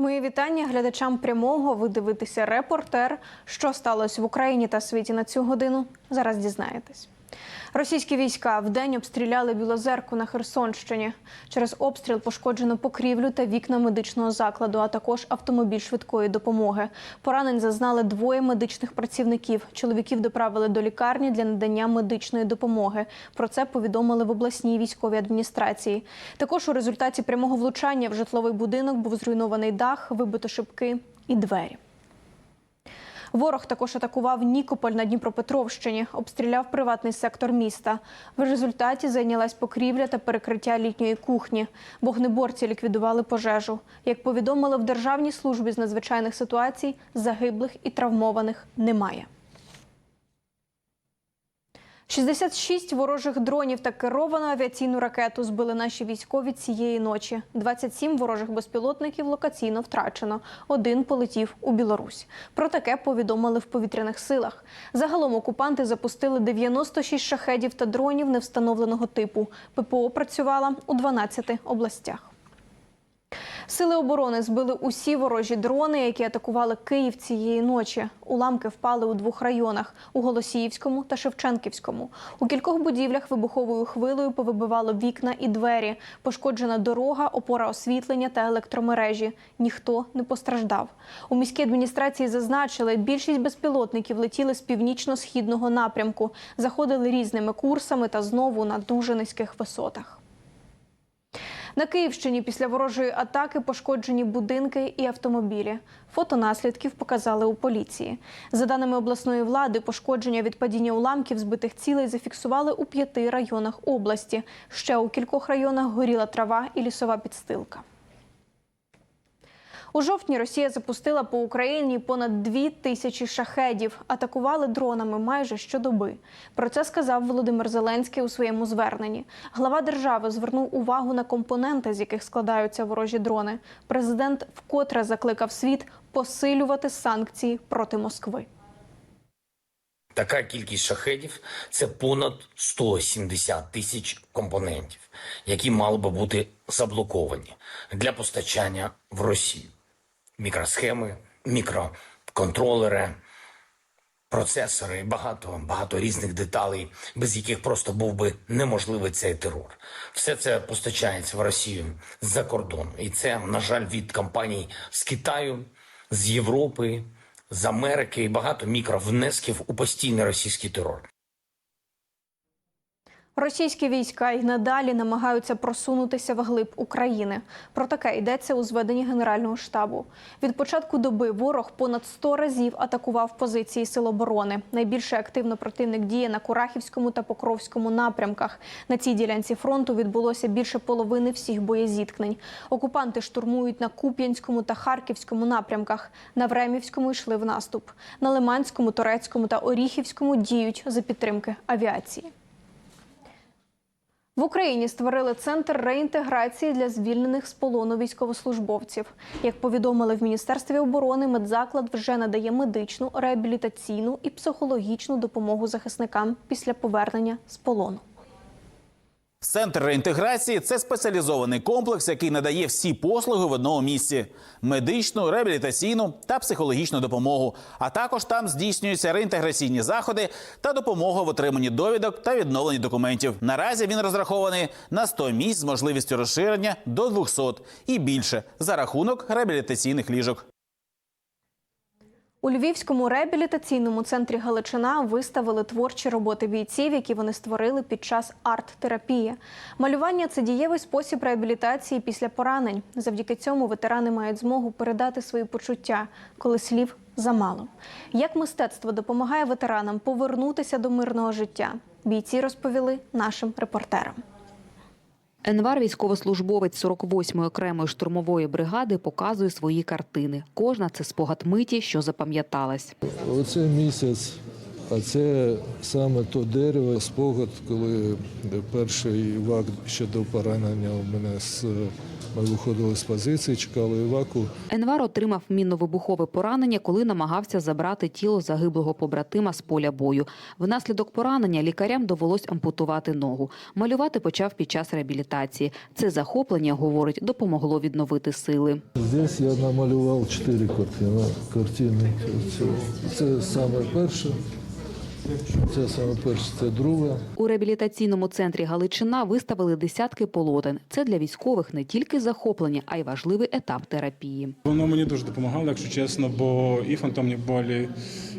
Мої вітання глядачам прямого. Ви дивитеся репортер. Що сталося в Україні та світі на цю годину? Зараз дізнаєтесь. Російські війська вдень обстріляли Білозерку на Херсонщині. Через обстріл пошкоджено покрівлю та вікна медичного закладу, а також автомобіль швидкої допомоги. Поранень зазнали двоє медичних працівників. Чоловіків доправили до лікарні для надання медичної допомоги. Про це повідомили в обласній військовій адміністрації. Також у результаті прямого влучання в житловий будинок був зруйнований дах, вибито шибки і двері. Ворог також атакував Нікополь на Дніпропетровщині, обстріляв приватний сектор міста. В результаті зайнялась покрівля та перекриття літньої кухні. Вогнеборці ліквідували пожежу. Як повідомили в Державній службі з надзвичайних ситуацій, загиблих і травмованих немає. 66 ворожих дронів та керовану авіаційну ракету збили наші військові цієї ночі. 27 ворожих безпілотників локаційно втрачено. Один полетів у Білорусь. Про таке повідомили в повітряних силах. Загалом окупанти запустили 96 шахедів та дронів невстановленого типу. ППО працювала у 12 областях. Сили оборони збили усі ворожі дрони, які атакували Київ цієї ночі. Уламки впали у двох районах у Голосіївському та Шевченківському. У кількох будівлях вибуховою хвилею повибивало вікна і двері. Пошкоджена дорога, опора освітлення та електромережі. Ніхто не постраждав. У міській адміністрації зазначили, більшість безпілотників летіли з північно-східного напрямку, заходили різними курсами та знову на дуже низьких висотах. На Київщині після ворожої атаки пошкоджені будинки і автомобілі. Фото наслідків показали у поліції. За даними обласної влади, пошкодження від падіння уламків збитих цілей зафіксували у п'яти районах області. Ще у кількох районах горіла трава і лісова підстилка. У жовтні Росія запустила по Україні понад дві тисячі шахедів. Атакували дронами майже щодоби. Про це сказав Володимир Зеленський у своєму зверненні. Глава держави звернув увагу на компоненти, з яких складаються ворожі дрони. Президент вкотре закликав світ посилювати санкції проти Москви. Така кількість шахедів це понад 170 тисяч компонентів, які мали би бути заблоковані для постачання в Росію. Мікросхеми, мікроконтролери, процесори, багато багато різних деталей, без яких просто був би неможливий цей терор. Все це постачається в Росію з-за кордону, і це, на жаль, від компаній з Китаю, з Європи, з Америки і багато мікровнесків у постійний російський терор. Російські війська й надалі намагаються просунутися вглиб України. Про таке йдеться у зведенні Генерального штабу. Від початку доби ворог понад 100 разів атакував позиції сил оборони. Найбільше активно противник діє на Курахівському та Покровському напрямках. На цій ділянці фронту відбулося більше половини всіх боєзіткнень. Окупанти штурмують на Куп'янському та Харківському напрямках. На Времівському йшли в наступ. На Лиманському, Торецькому та Оріхівському діють за підтримки авіації. В Україні створили центр реінтеграції для звільнених з полону військовослужбовців. Як повідомили в Міністерстві оборони, медзаклад вже надає медичну, реабілітаційну і психологічну допомогу захисникам після повернення з полону. Центр реінтеграції це спеціалізований комплекс, який надає всі послуги в одному місці: медичну, реабілітаційну та психологічну допомогу. А також там здійснюються реінтеграційні заходи та допомога в отриманні довідок та відновленні документів. Наразі він розрахований на 100 місць з можливістю розширення до 200 і більше за рахунок реабілітаційних ліжок. У Львівському реабілітаційному центрі Галичина виставили творчі роботи бійців, які вони створили під час арт-терапії. Малювання це дієвий спосіб реабілітації після поранень. Завдяки цьому ветерани мають змогу передати свої почуття, коли слів замало. Як мистецтво допомагає ветеранам повернутися до мирного життя? Бійці розповіли нашим репортерам. Енвар, військовослужбовець 48-ї окремої штурмової бригади, показує свої картини. Кожна це спогад миті, що запам'яталась. Оце місяць, а це саме то дерево, спогад, коли перший вак щодо поранення у мене з Ми виходили з позиції, чекали еваку. Енвар отримав мінно-вибухове поранення, коли намагався забрати тіло загиблого побратима з поля бою. Внаслідок поранення лікарям довелось ампутувати ногу. Малювати почав під час реабілітації. Це захоплення, говорить, допомогло відновити сили. Здесь я намалював чотири картини. це саме перше, це саме перше, це друге. У реабілітаційному центрі Галичина виставили десятки полотен. Це для військових не тільки захоплення, а й важливий етап терапії. Воно мені дуже допомагало, якщо чесно, бо і фантомні болі,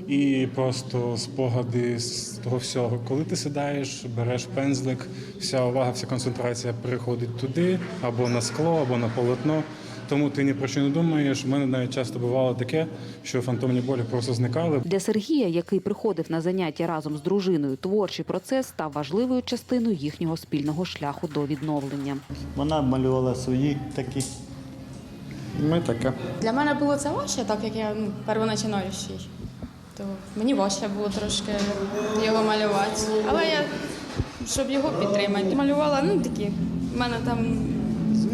і просто спогади з того всього. Коли ти сідаєш, береш пензлик, вся увага, вся концентрація переходить туди, або на скло, або на полотно. Тому ти ні про що не думаєш. У мене навіть часто бувало таке, що фантомні болі просто зникали. Для Сергія, який приходив на заняття разом з дружиною, творчий процес став важливою частиною їхнього спільного шляху до відновлення. Вона малювала свої такі. Ми таке. Для мене було це важче, так як я ну, первоначинаючий. То мені важче було трошки його малювати. Але я, щоб його підтримати, малювала ну такі. в мене там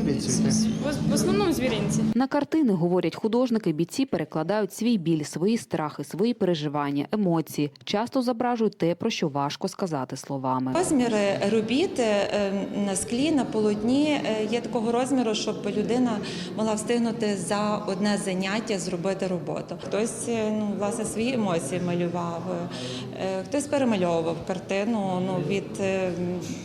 Звіріться. в, основному звіринці. На картини, говорять художники, бійці перекладають свій біль, свої страхи, свої переживання, емоції. Часто зображують те, про що важко сказати словами. Розміри робіт е, на склі, на полотні е, є такого розміру, щоб людина могла встигнути за одне заняття зробити роботу. Хтось е, ну, власне свої емоції малював, хтось перемальовував картину, ну від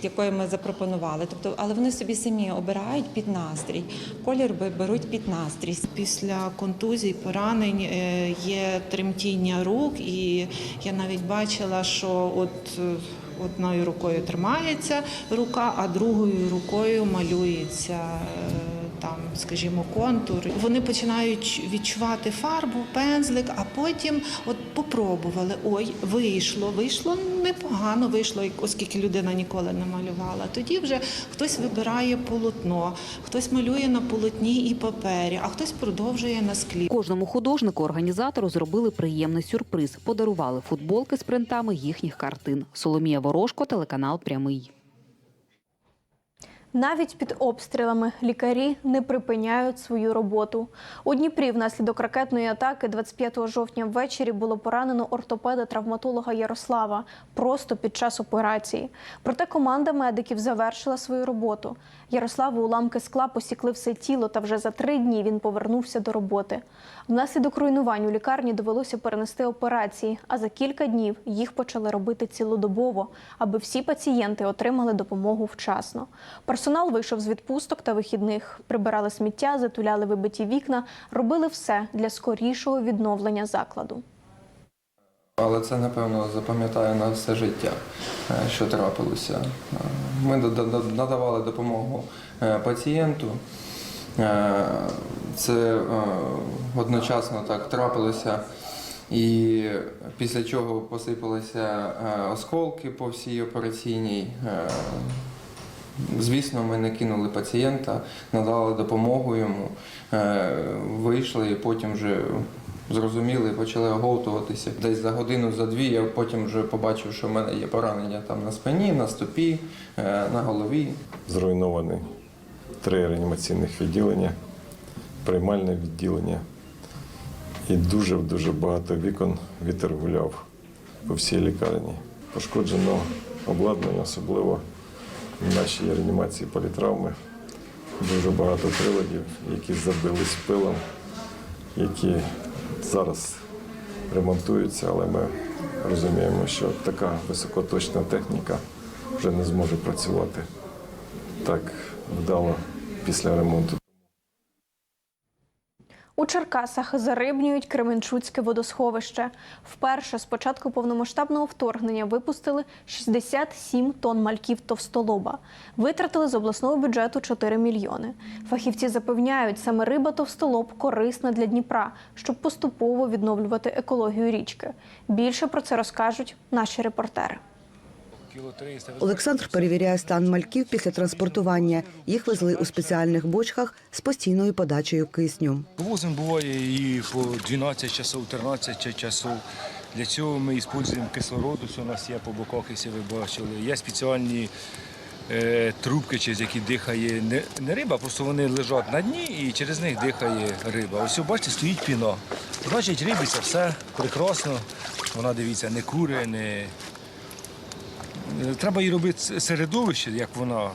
якої ми запропонували. Тобто, але вони собі самі обирають під настрій. Колір беруть під настрій. Після контузій, поранень е, є тремтіння рук, і я навіть бачила, що от е, одною рукою тримається рука, а другою рукою малюється. Там, скажімо, контур. Вони починають відчувати фарбу, пензлик, а потім от попробували. Ой, вийшло, вийшло непогано, вийшло, оскільки людина ніколи не малювала. Тоді вже хтось вибирає полотно, хтось малює на полотні і папері, а хтось продовжує на склі. Кожному художнику організатору зробили приємний сюрприз. Подарували футболки з принтами їхніх картин. Соломія Ворожко, телеканал Прямий. Навіть під обстрілами лікарі не припиняють свою роботу. У Дніпрі внаслідок ракетної атаки 25 жовтня ввечері було поранено ортопеда-травматолога Ярослава просто під час операції. Проте команда медиків завершила свою роботу. Ярославу уламки скла посікли все тіло, та вже за три дні він повернувся до роботи. Внаслідок руйнувань у лікарні довелося перенести операції, а за кілька днів їх почали робити цілодобово, аби всі пацієнти отримали допомогу вчасно. Персонал вийшов з відпусток та вихідних, прибирали сміття, затуляли вибиті вікна, робили все для скорішого відновлення закладу. Але це, напевно, запам'ятаю на все життя, е, що трапилося. Е, Ми надавали допомогу е, пацієнту. Це одночасно так трапилося. І після чого посипалися осколки по всій операційній. Звісно, ми не кинули пацієнта, надали допомогу йому, е, вийшли і потім вже зрозуміли, почали оговтуватися. Десь за годину, за дві я потім вже побачив, що в мене є поранення там на спині, на стопі, е, на голові. Зруйновані три реанімаційних відділення, приймальне відділення. І дуже-дуже багато вікон вітер гуляв по всій лікарні. Пошкоджено обладнання, особливо в нашій реанімації політравми. Дуже багато приладів, які забились пилом, які зараз ремонтуються, але ми розуміємо, що така високоточна техніка вже не зможе працювати так вдало після ремонту. У Черкасах зарибнюють Кременчуцьке водосховище. Вперше з початку повномасштабного вторгнення випустили 67 тонн мальків товстолоба. Витратили з обласного бюджету 4 мільйони. Фахівці запевняють, саме риба товстолоб корисна для Дніпра, щоб поступово відновлювати екологію річки. Більше про це розкажуть наші репортери. Олександр перевіряє стан мальків після транспортування. Їх везли у спеціальних бочках з постійною подачею кисню. Возимо буває і по 12 часов, 13 часов. Для цього ми використовуємо кислород. У нас є по боках, якщо ви бачили. Є спеціальні е, трубки, через які дихає не, риба, просто вони лежать на дні і через них дихає риба. Ось бачите, стоїть піно. Значить, це все прекрасно. Вона дивіться, не кури, не. Е, Треба їй робити середовище, як вона,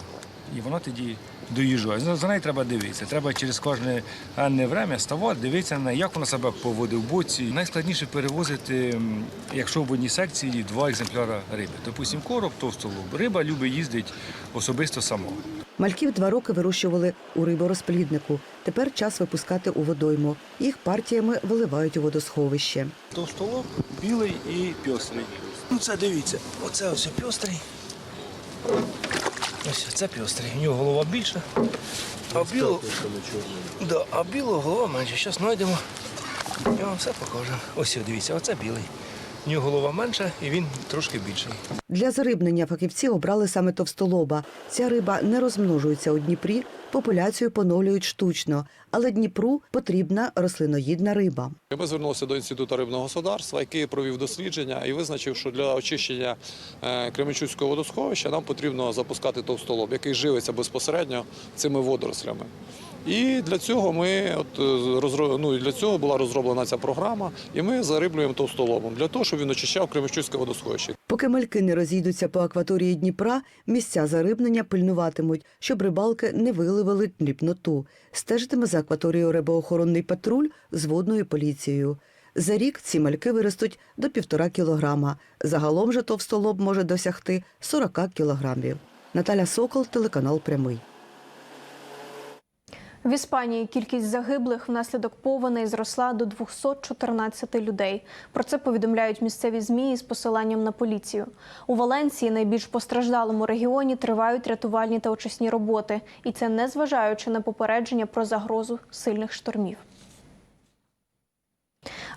і вона тоді доїжджає. За- нею треба дивитися. Треба через кожне енне время ставати, дивитися на як вона себе поводить в боці. Найскладніше перевозити, якщо в одній секції два екземпляри риби. Допустим, короб, товстолоб. Риба любить їздити особисто сама. Мальків два роки вирощували у риборозпліднику. Тепер час випускати у водойму. Їх партіями виливають у водосховище. Товстолоб, білий і пьострий. Ну це дивіться, оце ось пьострий. Ось це пьострий. У нього голова більша. А біло... Да, а білого голова менше. Зараз знайдемо. Я вам все покажу. Ось дивіться, оце білий. У нього голова менша і він трошки більший. Для зарибнення фахівці обрали саме товстолоба. Ця риба не розмножується у Дніпрі, популяцію поновлюють штучно, але Дніпру потрібна рослиноїдна риба. Ми звернулися до інституту рибного господарства, який провів дослідження і визначив, що для очищення е, Кременчуцького водосховища нам потрібно запускати товстолоб, який живиться безпосередньо цими водорослями. І для цього ми от е, ну, для цього була розроблена ця програма, і ми зариблюємо товстолобом для того, щоб він очищав Кременчуцьке водосховище. Поки мальки не розійдуться по акваторії Дніпра, місця зарибнення пильнуватимуть, щоб рибалки не виливали дрібноту. Стежитиме за акваторією рибоохоронний патруль з водною поліцією. За рік ці мальки виростуть до півтора кілограма. Загалом же товстолоб може досягти 40 кілограмів. Наталя Сокол, телеканал Прямий. В Іспанії кількість загиблих внаслідок повеней зросла до 214 людей. Про це повідомляють місцеві змі з посиланням на поліцію. У Валенції, найбільш постраждалому регіоні, тривають рятувальні та очисні роботи, і це не зважаючи на попередження про загрозу сильних штормів.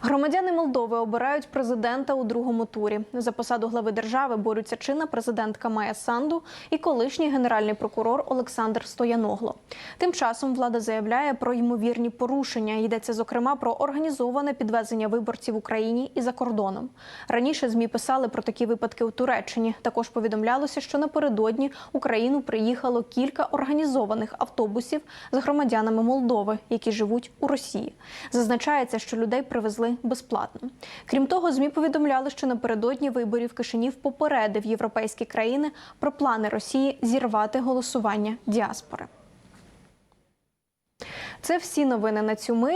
Громадяни Молдови обирають президента у другому турі. За посаду глави держави борються чинна президентка Майя Санду і колишній генеральний прокурор Олександр Стояногло. Тим часом влада заявляє про ймовірні порушення. Йдеться зокрема про організоване підвезення виборців в Україні і за кордоном. Раніше змі писали про такі випадки у Туреччині. Також повідомлялося, що напередодні Україну приїхало кілька організованих автобусів з громадянами Молдови, які живуть у Росії. Зазначається, що людей привезли безплатно. Крім того, змі повідомляли, що напередодні виборів Кишинів попередив європейські країни про плани Росії зірвати голосування діаспори. Це всі новини на цю мить.